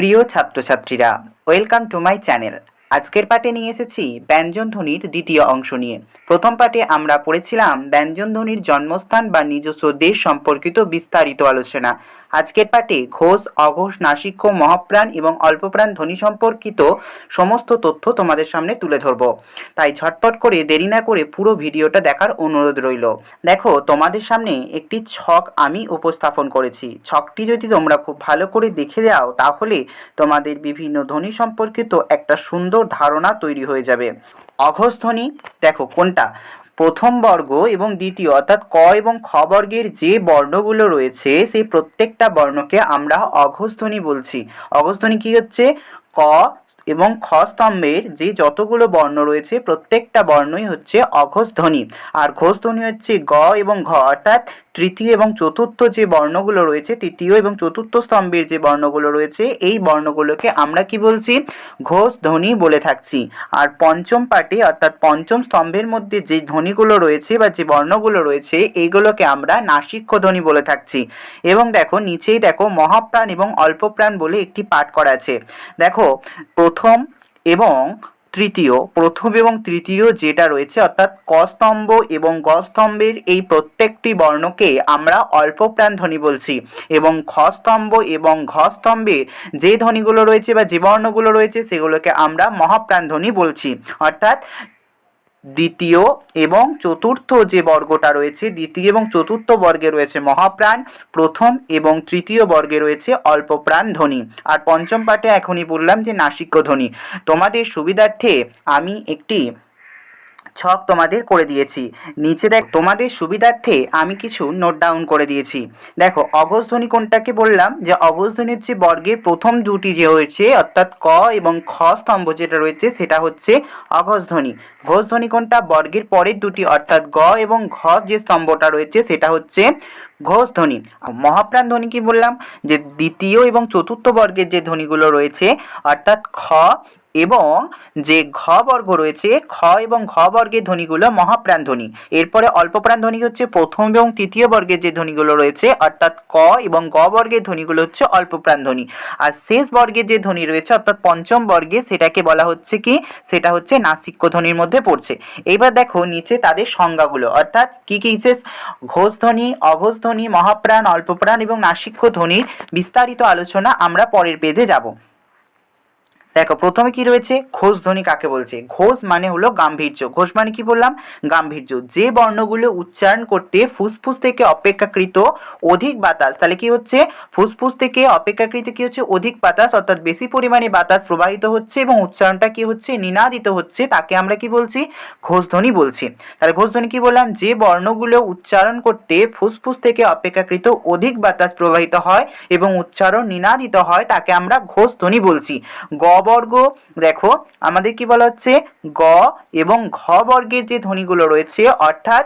প্রিয় ছাত্রছাত্রীরা welcome to my channel আজকের পাঠে নিয়ে এসেছি ব্যঞ্জন ধ্বনির দ্বিতীয় অংশ নিয়ে। প্রথম পাঠে আমরা পড়েছিলাম ব্যঞ্জন ধ্বনির জন্মস্থান বা নিজস্ব দেশ সম্পর্কিত বিস্তারিত আলোচনা। আজকের পাঠে ঘোষ, অঘোষ নাসিক্য মহাপ্রাণ এবং অল্পপ্রাণ ধ্বনি সম্পর্কিত সমস্ত তথ্য তোমাদের সামনে তুলে ধরবো। তাই ঝটপট করে দেরি না করে পুরো ভিডিওটা দেখার অনুরোধ রইল। দেখো, তোমাদের সামনে একটি ছক আমি উপস্থাপন করেছি। ছকটি যদি তোমরা খুব ভালো করে দেখে যাও, তাহলে তোমাদের বিভিন্ন ধ্বনি সম্পর্কিত একটা সুন্দর ধারণা তৈরি হয়ে যাবে। অঘোষ ধ্বনি, দেখো কোনটা? প্রথম বর্গ এবং দ্বিতীয়, অর্থাৎ ক এবং খ বর্গের যে বর্ণগুলো রয়েছে, সেই প্রত্যেকটা বর্ণকে আমরা অঘোষধ্বনি বলছি। অঘোষধ্বনি কী হচ্ছে? ক এবং খ স্তম্ভের যে যতগুলো বর্ণ রয়েছে, প্রত্যেকটা বর্ণই হচ্ছে অঘোষ ধ্বনি আর ঘোষধ্বনি হচ্ছে গ এবং ঘ, অর্থাৎ তৃতীয় এবং চতুর্থ যে বর্ণগুলো রয়েছে, তৃতীয় এবং চতুর্থ স্তম্ভের যে বর্ণগুলো রয়েছে, এই বর্ণগুলোকে আমরা কি বলছি? ঘোষ ধ্বনি বলে থাকছি। আর পঞ্চম পাটে অর্থাৎ পঞ্চম স্তম্ভের মধ্যে যে ধ্বনিগুলো রয়েছে বা যে বর্ণগুলো রয়েছে, এইগুলোকে আমরা নাসিক্য ধ্বনি বলে থাকছি। এবং দেখো, নিচেই দেখো, মহাপ্রাণ এবং অল্পপ্রাণ বলে একটি পাঠ করা আছে। দেখো, প্রথম এবং তৃতীয়, প্রথম এবং তৃতীয় যেটা রয়েছে, অর্থাৎ কস্তম্ভ স্তম্ভ এবং গ স্তম্ভের এই প্রত্যেকটি বর্ণকে আমরা অল্প প্রাণ ধ্বনি বলছি। এবং খস্তম্ভ স্তম্ভ এবং ঘস্তম্ভে স্তম্ভে যে ধ্বনিগুলো রয়েছে বা যে বর্ণগুলো রয়েছে, সেগুলোকে আমরা মহাপ্রাণ ধ্বনি বলছি। অর্থাৎ দ্বিতীয় এবং চতুর্থ যে বর্গটা রয়েছে, দ্বিতীয় এবং চতুর্থ বর্গে রয়েছে মহাপ্রাণ, প্রথম এবং তৃতীয় বর্গে রয়েছে অল্পপ্রাণ ধ্বনি। আর পঞ্চম পাঠে এখনই বললাম যে নাসিক্য ধ্বনি। তোমাদের সুবিধার্থে আমি একটি ছক তোমাদের করে দিয়েছি। নিচে দেখ, তোমাদের সুবিধার্থে আমি কিছু নোট ডাউন করে দিয়েছি। দেখো অঘোষ ধ্বনি কোনটাকে বললাম? যে অঘোষ ধ্বনি হচ্ছে বর্গের প্রথম দুটি যে হয়েছে, অর্থাৎ ক এবং খ স্তম্ভ যেটা রয়েছে, সেটা হচ্ছে অঘোষ ধ্বনি ঘোষ ধ্বনি কোনটা? বর্গের পরের দুটি, অর্থাৎ গ এবং ঘ যে স্তম্ভটা রয়েছে, সেটা হচ্ছে ঘোষ ধ্বনি মহাপ্রাণ ধ্বনি কি বললাম? যে দ্বিতীয় এবং চতুর্থ বর্গের যে ধ্বনিগুলো রয়েছে, অর্থাৎ খ এবং যে ঘ বর্গ রয়েছে, খ এবং ঘ বর্গের ধ্বনিগুলো মহাপ্রাণ ধ্বনি। এরপরে অল্পপ্রাণ ধ্বনি হচ্ছে প্রথম এবং তৃতীয় বর্গের যে ধ্বনিগুলো রয়েছে, অর্থাৎ ক এবং গ বর্গের ধ্বনিগুলো হচ্ছে অল্পপ্রাণ ধ্বনি। আর শেষ বর্গের যে ধ্বনি রয়েছে, অর্থাৎ পঞ্চম বর্গে, সেটাকে বলা হচ্ছে কি? সেটা হচ্ছে নাসিক্য ধ্বনির মধ্যে পড়ছে। এবার দেখো নিচে তাদের সংজ্ঞাগুলো, অর্থাৎ কি কি হিসেবে ঘোষ ধ্বনি, অঘোষ ধ্বনি, মহাপ্রাণ অল্পপ্রাণ এবং নাসিক্য ধ্বনির বিস্তারিত আলোচনা আমরা পরের পেজে যাব। দেখো, প্রথমে কি রয়েছে? ঘোষ ধ্বনি কাকে বলছে? ঘোষ মানে হলো গাম্ভীর্য। ঘোষ মানে কি বললাম? গাম্ভীর্য। যে বর্ণগুলো উচ্চারণ করতে ফুসফুস থেকে অপেক্ষাকৃত অধিক বাতাস, তাহলে কি হচ্ছে? ফুসফুস থেকে অপেক্ষাকৃত কি হচ্ছে? অধিক বাতাস, অর্থাৎ বেশি পরিমাণে বাতাস প্রবাহিত হচ্ছে এবং উচ্চারণটা কি হচ্ছে? নিনাদিত হচ্ছে, তাকে আমরা কি বলছি? ঘোষ ধ্বনি বলছি। তাহলে ঘোষ ধ্বনি কি বললাম? যে বর্ণগুলো উচ্চারণ করতে ফুসফুস থেকে অপেক্ষাকৃত অধিক বাতাস প্রবাহিত হয় এবং উচ্চারণ নিনাদিত হয়, তাকে আমরা ঘোষ ধ্বনি বলছি। গ বর্গ দেখো আমাদের কি বলা হচ্ছে গ এবং ঘ বর্গের যে ধ্বনিগুলো রয়েছে অর্থাৎ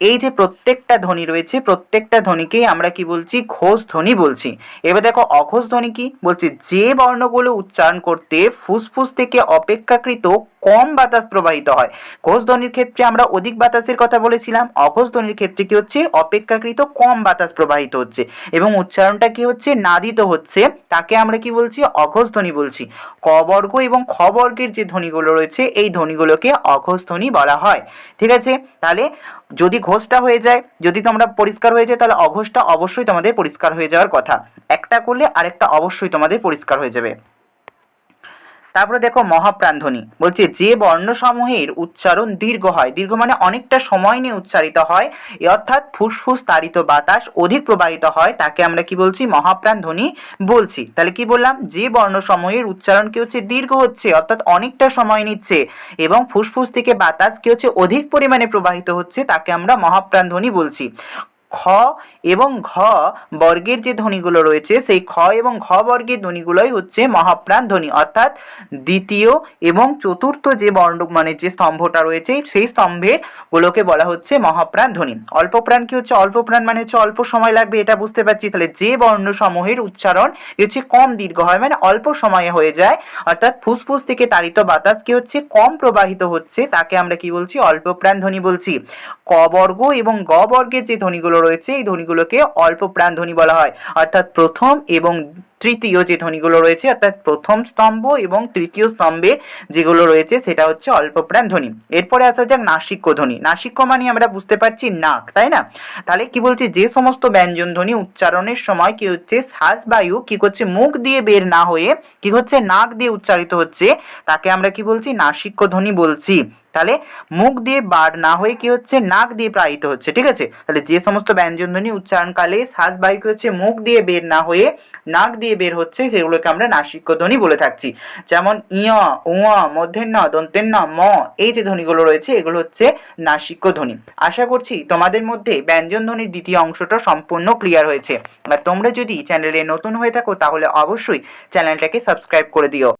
এই যে প্রত্যেকটা ধ্বনি রয়েছে, প্রত্যেকটা ধ্বনিকেই আমরা কি বলছি? ঘোষ ধ্বনি বলছি। এবার দেখো, অঘোষ ধ্বনি কি? বলছে, যে বর্ণগুলো উচ্চারণ করতে ফুসফুস থেকে অপেক্ষাকৃত কম বাতাস প্রবাহিত হয়। ঘোষ ধ্বনির ক্ষেত্রে আমরা অধিক বাতাসের কথা বলেছিলাম। অঘোষ ধ্বনির ক্ষেত্রে কি হচ্ছে? অপেক্ষাকৃত কম বাতাস প্রবাহিত হচ্ছে। এবং উচ্চারণটা কি হচ্ছে? নাদিত হচ্ছে। তাকে আমরা কি বলছি? অঘোষ ধ্বনি বলছি। ক বর্গ এবং খ বর্গের যে ধ্বনিগুলো রয়েছে, এই ধ্বনিগুলোকে অঘোষ ধ্বনি বলা হয়। ঠিক আছে? তাহলে যদি ঘোষটা হয়ে যায়, যদি তোমরা পরিষ্কার হয়ে যায়, তাহলে অঘোষটা অবশ্যই তোমাদের পরিষ্কার হয়ে যাওয়ার কথা। একটা করলে আরেকটা অবশ্যই তোমাদের পরিষ্কার হয়ে যাবে। তারপরে দেখো মহাপ্রাণধ্বনি বলছে, যে বর্ণসমূহের উচ্চারণ দীর্ঘ হয়। দীর্ঘ মানে অনেকটা সময় নিয়ে উচ্চারিত হয়। অর্থাৎ ফুসফুস তাড়িত বাতাস অধিক প্রবাহিত হয়, তাকে আমরা কি বলছি? মহাপ্রাণ ধ্বনি বলছি। তাহলে কি বললাম? যে বর্ণসমূহের উচ্চারণ কি হচ্ছে? দীর্ঘ হচ্ছে, অর্থাৎ অনেকটা সময় নিচ্ছে এবং ফুসফুস থেকে বাতাস কি হচ্ছে? অধিক পরিমাণে প্রবাহিত হচ্ছে, তাকে আমরা মহাপ্রাণ ধ্বনি বলছি। খ এবং ঘ বর্গের যে ধ্বনিগুলো রয়েছে, সেই খ এবং ঘ বর্গের ধ্বনিগুলোই হচ্ছে মহাপ্রাণ ধ্বনি। অর্থাৎ দ্বিতীয় এবং চতুর্থ যে বর্ণ মানে যে স্তম্ভটা রয়েছে, সেই স্তম্ভের গুলোকে বলা হচ্ছে মহাপ্রাণ ধ্বনি। অল্প প্রাণ কি হচ্ছে? অল্প প্রাণ মানে হচ্ছে অল্প সময় লাগবে, এটা বুঝতে পারছি। তাহলে যে বর্ণ সমূহের উচ্চারণ হচ্ছে কম দীর্ঘ হয় মানে অল্প সময়ে হয়ে যায়। অর্থাৎ ফুসফুস থেকে তাড়িত বাতাস কি হচ্ছে? কম প্রবাহিত হচ্ছে, তাকে আমরা কি বলছি? অল্প প্রাণ ধ্বনি বলছি। ক বর্গ এবং গ বর্গের যে ধ্বনিগুলো রয়েছে, এই ধ্বনিগুলোকে অল্প প্রাণ ধ্বনি বলা হয়। অর্থাৎ প্রথম এবং তৃতীয় যে ধ্বনিগুলো রয়েছে, অর্থাৎ প্রথম স্তম্ভ এবং তৃতীয় স্তম্ভে যেগুলো রয়েছে, সেটা হচ্ছে অল্প প্রাণ ধ্বনি এরপরে আসা যাক নাসিক্য ধ্বনি নাসিক্য মানে আমরা বুঝতে পারছি নাক তাই না? তাহলে কি বলছে? যে সমস্ত ব্যঞ্জন ধ্বনি উচ্চারণের সময় কি হচ্ছে? শ্বাসবায়ু কি করছে? মুখ দিয়ে বের না হয়ে কি হচ্ছে? নাক দিয়ে উচ্চারিত হচ্ছে। তাকে আমরা কি বলছি? নাসিক্য ধ্বনি বলছি। তাহলে মুখ দিয়ে বার না হয়ে কি হচ্ছে? নাক দিয়ে প্রায়িত হচ্ছে, ঠিক আছে? তাহলে যে সমস্ত ব্যঞ্জন ধ্বনি উচ্চারণকালে শ্বাসবায়ু কি হচ্ছে? মুখ দিয়ে বের না হয়ে নাক দিয়ে বের হচ্ছে, সেগুলোকে আমরা নাসিক্য ধ্বনি বলে থাকছি। যেমন ইয় উয়া মধ্যের ন দন্তের ন ম, এই যে ধ্বনিগুলো রয়েছে, এগুলো হচ্ছে নাসিক্য ধ্বনি আশা করছি তোমাদের মধ্যে ব্যঞ্জন ধ্বনির দ্বিতীয় অংশটা সম্পূর্ণ ক্লিয়ার হয়েছে। আর তোমরা যদি চ্যানেলে নতুন হয়ে থাকো, তাহলে অবশ্যই চ্যানেলটাকে সাবস্ক্রাইব করে দিও।